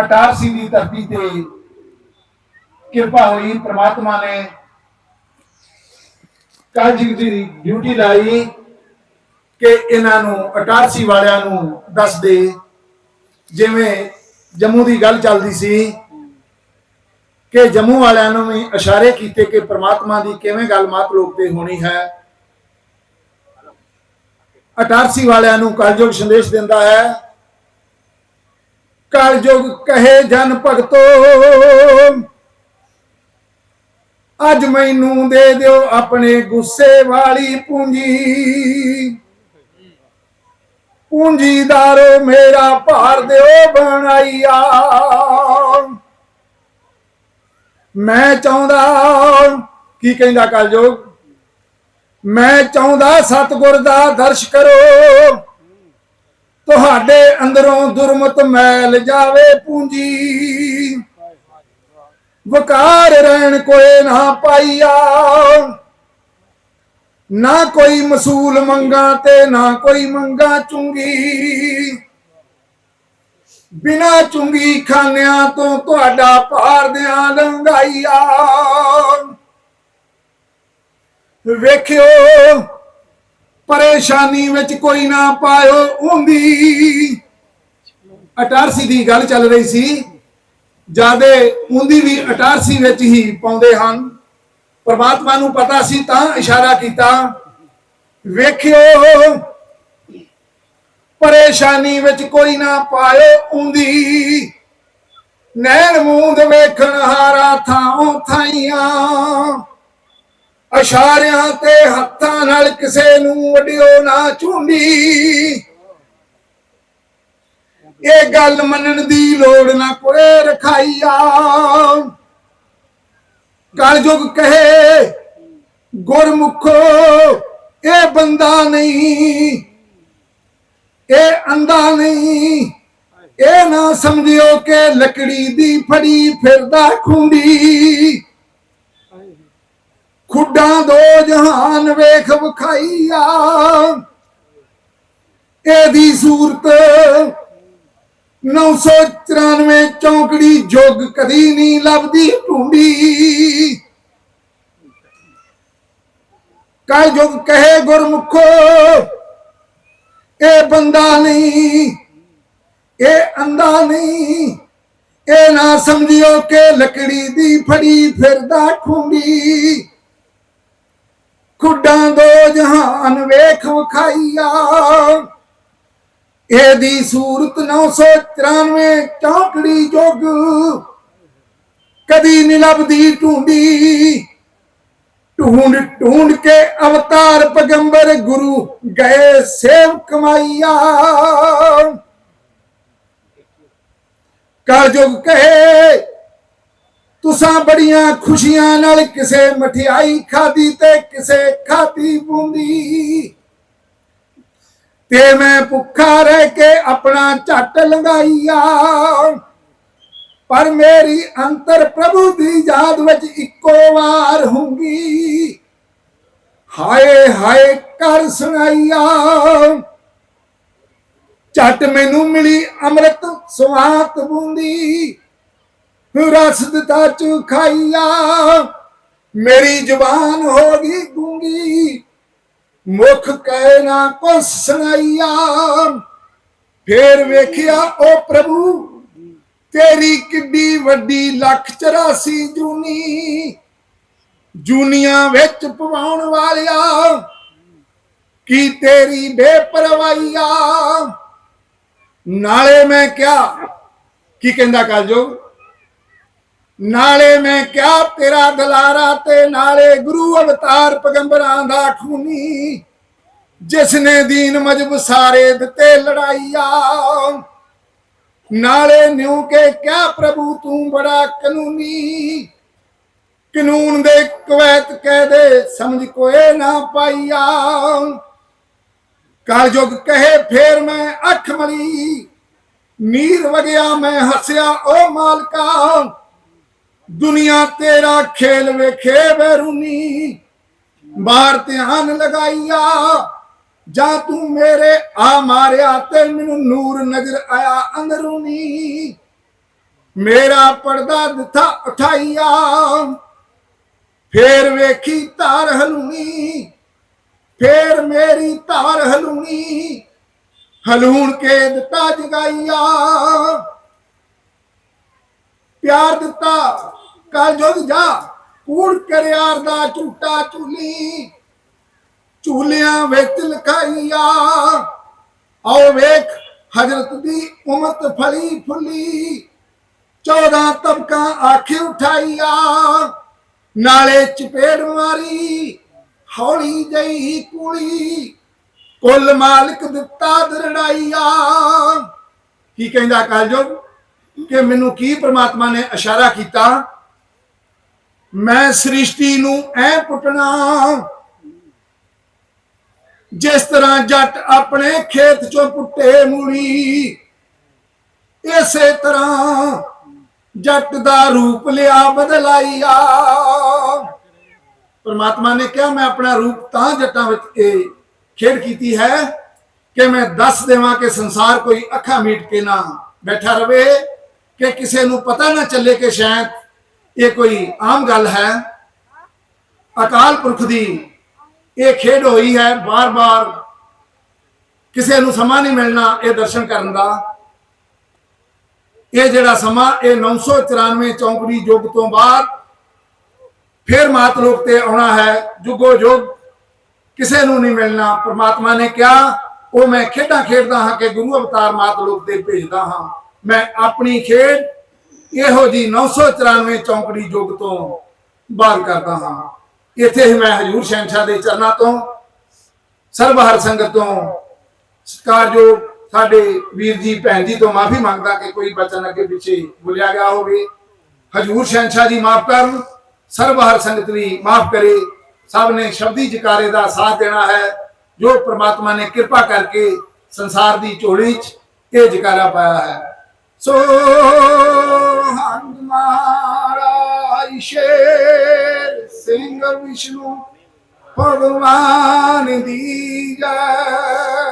ਅਟਾਰਸੀ ਦੀ ਧਰਤੀ ਤੇ ਕਿਰਪਾ ਹੋਈ, ਪ੍ਰਮਾਤਮਾ ਨੇ ਕਾਜੀ ਦੀ ਡਿਊਟੀ ਲਾਈ ਕਿ ਇਹਨਾਂ ਨੂੰ ਅਟਾਰਸੀ ਵਾਲਿਆਂ ਨੂੰ ਦੱਸ ਦੇ, ਜਿਵੇਂ ਜੰਮੂ ਦੀ ਗੱਲ ਚੱਲਦੀ ਸੀ ਕਿ ਜੰਮੂ ਵਾਲਿਆਂ ਨੂੰ ਵੀ ਇਸ਼ਾਰੇ ਕੀਤੇ ਕਿ ਪ੍ਰਮਾਤਮਾ ਦੀ ਕਿਵੇਂ ਗੱਲਬਾਤ ਲੋਕ ਤੇ ਹੋਣੀ ਹੈ। ਅਟਾਰਸੀ ਵਾਲਿਆਂ ਨੂੰ ਕਲਯੁਗ ਸੰਦੇਸ਼ ਦਿੰਦਾ ਹੈ ਕਲਯੁਗ ਕਹੇ ਜਨ ਭਗਤੋ। ਅੱਜ ਮੈਨੂੰ ਦੇ ਦਿਓ ਆਪਣੇ ਗੁੱਸੇ ਵਾਲੀ ਪੂੰਜੀ। ਪੂੰਜੀਦਾਰੋ ਮੇਰਾ ਭਾਰ ਦਿਓ ਬਣਾਈਆ। ਮੈਂ ਚਾਹੁੰਦਾ, ਕੀ ਕਹਿੰਦਾ ਕਲਯੋਗ ਮੈਂ ਚਾਹੁੰਦਾ ਸਤਿਗੁਰ ਦਾ ਦਰਸ਼ ਕਰੋ। ਤੁਹਾਡੇ ਅੰਦਰੋਂ ਦੁਰਮਤ ਮੈਲ ਜਾਵੇ ਪੂੰਜੀ। ਵਕਾਰ ਰਹਿਣ ਕੋਏ ਨਾ ਪਾਈਆ। ਨਾ ਕੋਈ ਮਸੂਲ ਮੰਗਾ ਤੇ ਨਾ ਕੋਈ ਮੰਗਾ ਚੁੰਗੀ। ਬਿਨਾ ਚੁੰਗੀ ਖਾਨਿਆਂ ਤੋਂ ਤੁਹਾਡਾ ਭਾਰ ਦਿਆਂ ਲੰਗਾਈਆ ਵੇਖਿਓ ਪਰੇਸ਼ਾਨੀ ਵਿੱਚ ਕੋਈ ਨਾ ਪਾਇਓ ਹੁੰਦੀ ਅਟਾਰਸੀ ਦੀ ਗੱਲ ਚੱਲ ਰਹੀ ਸੀ। ਜਿਆਦੇ ਹੁੰਦੀ ਵੀ ਅਟਾਰਸੀ ਵਿੱਚ ਹੀ ਪਾਉਂਦੇ ਹਨ। ਪਰਮਾਤਮਾ ਨੂੰ ਪਤਾ ਸੀ ਤਾਂ ਇਸ਼ਾਰਾ ਕੀਤਾ। ਵੇਖਿਓ, ਪਰੇਸ਼ਾਨੀ ਵਿੱਚ ਕੋਈ ਨਾ ਪਾਇਓ ਹੁੰਦੀ ਨੈਣ ਮੂੰਦ ਵੇਖਣ ਹਾਰਾ ਥਾਂ ਥਾਈਆਂ। ਇਸ਼ਾਰਿਆਂ ਤੇ ਹੱਥਾਂ ਨਾਲ ਕਿਸੇ ਨੂੰ ਵਡਿਓ ਨਾ ਚੁੰਡੀ ਇਹ ਗੱਲ ਮੰਨਣ ਦੀ ਲੋੜ ਨਾ ਕੋਏ ਰਖਾਈਆ। ਕਲਯੁਗ ਕਹੇ, ਗੁਰਮੁਖੋ, ਇਹ ਬੰਦਾ ਨਹੀਂ, ਇਹ ਅੰਦਾ ਨਹੀਂ। ਇਹ ਨਾ ਸਮਝਿਓ ਕਿ ਲੱਕੜੀ ਦੀ ਫੜੀ ਫਿਰਦਾ ਖੁੰਡੀ। ਖੁੱਡਾਂ ਦੋ ਜਹਾਨ ਵੇਖ ਵਿਖਾਈਆ। ਇਹਦੀ ਸੂਰਤ 994 ਚੌਂਕੜੀ ਜੋਗ ਕਦੀ ਨਹੀਂ ਲੱਭਦੀ ਢੂੰਡੀ। ਕਲ ਜੋਗ ਕਹੇ ਗੁਰਮੁਖੋ, ਇਹ ਬੰਦਾ ਨਹੀਂ, ਇਹ ਅੰਦਾ ਨਹੀਂ, ਇਹ ਨਾ ਸਮਝਿਓ ਕਿ ਲੱਕੜੀ ਦੀ ਫੜੀ ਫਿਰਦਾ ਖੁੰਡੀ ਖੁੱਡਾਂ ਦੋ ਜਹਾਨ ਵੇਖ ਵਿਖਾਈਆ। ਇਹਦੀ ਸੂਰਤ 994 ਚੌਕੜੀ ਜੋਗ। ਕਦੀ ਨੀ ਲੱਭਦੀ ਢੂੰਡੀ। ਢੂੰਡ ਢੂੰਡ ਕੇ ਅਵਤਾਰ ਪਗੰਬਰ ਗੁਰੂ ਗਏ ਸੇਵ ਕਮਾਈਆ। ਕਲਯੁਗ ਕਹੇ ਤੁਸਾਂ ਬੜੀਆਂ ਖੁਸ਼ੀਆਂ ਨਾਲ ਕਿਸੇ ਮਠਿਆਈ ਖਾਦੀ ਤੇ ਕਿਸੇ ਖਾਦੀ ਬੂੰਦੀ। ਤੇ ਮੈਂ ਭੁੱਖਾ ਰਹਿ ਕੇ ਆਪਣਾ ਝੱਟ ਲੰਗਾਈਆ ਪਰ ਮੇਰੀ ਅੰਤਰ ਪ੍ਰਭੂ ਦੀ ਯਾਦ ਵਿੱਚ ਇੱਕੋ ਵਾਰ ਹੁੰਗੀ। ਹਾਏ ਹਾਏ ਕਰ ਸੁਣਾਈਆ। ਝੱਟ ਮੈਨੂੰ ਮਿਲੀ ਅੰਮ੍ਰਿਤ ਸੁਆਤ ਬੂੰਦੀ। ਰਸ ਦਿੱਤਾ ਚ ਮੇਰੀ ਜ਼ੁਬਾਨ ਹੋ ਗਈ ਗੂੰਗੀ। ਮੁਖ ਕਹਿ ਨਾ ਕੋ ਸੁਣਾਈਆ। ਫੇਰ ਵੇਖਿਆ ਉਹ ਪ੍ਰਭੂ, ਤੇਰੀ ਕਿੱਡੀ ਵੱਡੀ ਲੱਖ 84 ਜੂਨੀ। ਜੂਨੀਆਂ ਵਿੱਚ ਪਵਾਉਣ ਵਾਲਿਆ, ਕੀ ਤੇਰੀ ਬੇਪਰਵਾਹੀਆ। ਨਾਲੇ ਮੈਂ ਕਿਹਾ, ਕੀ ਕਹਿੰਦਾ ਕਲਯੁਗ ਨਾਲੇ ਮੈਂ ਕਿਹਾ ਤੇਰਾ ਦਲਾਰਾ ਤੇ ਨਾਲੇ ਗੁਰੂ ਅਵਤਾਰ ਪਗੰਬਰਾਂ ਦਾ ਖੂਨੀ। ਜਿਸ ਨੇ ਦੀਨ ਮਜਬ ਸਾਰੇ ਦਿੱਤੇ ਲੜਾਈਆ। ਨਾਲੇ ਨਿਉ ਕੇ ਕਿਆ ਪ੍ਰਭੂ ਤੂੰ ਬੜਾ ਕਾਨੂੰਨੀ। ਕਾਨੂੰਨ ਦੇ ਕਵੈਤ ਕਹਿ ਦੇ ਸਮਝ ਕੋਏ ਨਾ ਪਾਈਆ। ਕਾਲਯੁਗ ਕਹੇ ਫੇਰ ਮੈਂ ਅੱਖ ਮਲੀ। ਨੀਰ ਵਗਿਆ ਮੈਂ ਹੱਸਿਆ, ਓ ਮਾਲਕਾ। ਦੁਨੀਆ ਤੇਰਾ ਖੇਲ ਵੇਖੇ ਬੈਰੂਨੀ ਬਾਹਰ ਧਿਆਨ ਲਗਾਈਆ, ਜਾਂ ਤੂੰ ਮੇਰੇ ਆ ਮਾਰਿਆ ਤੇ ਮੈਨੂੰ ਨੂਰ ਨਜ਼ਰ ਆਇਆ ਅੰਦਰੂਨੀ। ਮੇਰਾ ਪਰਦਾ ਦਿੱਤਾ ਉਠਾਈਆ, ਫੇਰ ਵੇਖੀ ਧਾਰ ਹਲੂਣੀ, ਫੇਰ ਮੇਰੀ ਧਾਰ ਹਲੂਣੀ, ਹਲੂਣ ਕੇ ਦਿੱਤਾ ਜਗਾਈਆ। ਪਿਆਰ ਦਿੱਤਾ ਕਲ ਜੁਗ ਜਾ। ਕੂੜ ਕਰਿਆਰ ਦਾ ਝੂਟਾ ਝੂਲੀ। ਝੂਲਿਆਂ ਵਿੱਚ ਲਖਾਈਆ। ਆਓ ਵੇਖ, ਹਜ਼ਰਤ ਦੀ ਉਮਤ ਫਲੀ ਫੁੱਲੀ। 14 ਤਬਕਾ ਆਖੇ ਉਠਾਈਆ। ਨਾਲੇ ਚਪੇੜ ਮਾਰੀ, ਹੌਲੀ ਜਈ ਕੁੜੀ ਕੁੱਲ ਮਾਲਕ ਦਿੱਤਾ ਦਰੜਾਈਆ। ਕੀ ਕਹਿੰਦਾ ਕਾਲਜੋਗ? ਕਿ ਮੈਨੂੰ ਕੀ ਪ੍ਰਮਾਤਮਾ ਨੇ ਇਸ਼ਾਰਾ ਕੀਤਾ? ਮੈਂ ਸ੍ਰਿਸ਼ਟੀ ਨੂੰ ਐ ਪੁੱਟਣਾ। ਜਿਸ ਤਰ੍ਹਾਂ ਜੱਟ ਆਪਣੇ ਖੇਤ ਚੋਂ ਪੁੱਟੇ ਮੂੜੀ ਇਸੇ ਤਰ੍ਹਾਂ ਜੱਟ ਦਾ ਰੂਪ ਲਿਆ ਬਦਲਾਈਆ ਪਰਮਾਤਮਾ ਨੇ ਕਿਹਾ, ਮੈਂ ਆਪਣਾ ਰੂਪ ਤਾਂ ਜੱਟਾਂ ਵਿੱਚ ਇਹ ਖੇਡ ਕੀਤੀ ਹੈ ਕਿ ਮੈਂ ਦੱਸ ਦੇਵਾਂ ਕਿ ਸੰਸਾਰ ਕੋਈ ਅੱਖਾਂ ਮੀਟ ਕੇ ਨਾ ਬੈਠਾ ਰਵੇ, ਕਿ ਕਿਸੇ ਨੂੰ ਪਤਾ ਨਾ ਚੱਲੇ ਕਿ ਸ਼ਾਇਦ ਇਹ ਕੋਈ ਆਮ ਗੱਲ ਹੈ। ਅਕਾਲ ਪੁਰਖ ਦੀ ਇਹ ਖੇਡ ਹੋਈ ਹੈ ਬਾਰ-ਬਾਰ। ਕਿਸੇ ਨੂੰ ਸਮਾਂ ਨਹੀਂ ਮਿਲਣਾ ਇਹ ਦਰਸ਼ਨ ਕਰਨ ਦਾ। ਇਹ ਜਿਹੜਾ ਸਮਾਂ, ਇਹ 994 ਚੌਂਕੜੀ ਯੁੱਗ ਤੋਂ ਬਾਅਦ ਫਿਰ ਮਾਤ ਲੋਕ ਤੇ ਆਉਣਾ ਹੈ। ਜੁਗੋ ਜੁਗ ਕਿਸੇ ਨੂੰ ਨਹੀਂ ਮਿਲਣਾ। ਪ੍ਰਮਾਤਮਾ ਨੇ ਕਿਹਾ, ਉਹ ਮੈਂ ਖੇਡਾਂ ਖੇਡਦਾ ਹਾਂ ਕਿ ਗੁਰੂ ਅਵਤਾਰ ਮਾਤ ਲੋਕ ਤੇ ਭੇਜਦਾ ਹਾਂ। ਮੈਂ ਆਪਣੀ ਖੇਡ ਇਹੋ ਜੀ 994 ਚੌਂਕੜੀ ਜੋਗ ਤੋਂ ਬਾਹਰ ਕਰਦਾ ਹਾਂ। ਇੱਥੇ ਹੀ ਮੈਂ ਹਜੂਰ ਸ਼ੈਂਸ਼ਾ ਦੇ ਚਰਨਾਂ ਤੋਂ ਸਰਬ ਹਰ ਸੰਗਤ ਤੋਂ ਸਤਿਕਾਰਯੋਗ ਸਾਡੇ ਵੀਰ ਜੀ, ਭੈਣ ਜੀ ਤੋਂ ਮਾਫੀ ਮੰਗਦਾ ਕਿ ਕੋਈ ਬਚਨ ਅੱਗੇ ਪਿੱਛੇ ਬੋਲਿਆ ਗਿਆ ਹੋਵੇ। ਹਜੂਰ ਸ਼ੈਂਸ਼ਾ ਜੀ ਮਾਫ ਕਰਨ ਸਰਬ ਹਰ ਸੰਗਤ ਵੀ ਮਾਫ ਕਰੇ। ਸਭ ਨੇ ਸ਼ਬਦੀ ਜਕਾਰੇ ਦਾ ਸਾਥ ਦੇਣਾ ਹੈ। ਜੋ ਪ੍ਰਮਾਤਮਾ ਨੇ ਕਿਰਪਾ ਕਰਕੇ ਸੰਸਾਰ ਦੀ ਝੋਲੀ 'ਚ ਇਹ ਜਕਾਰਾ ਪਾਇਆ ਹੈ। ਸੋ Narai Sher Singer Vishnu Padmani Dijai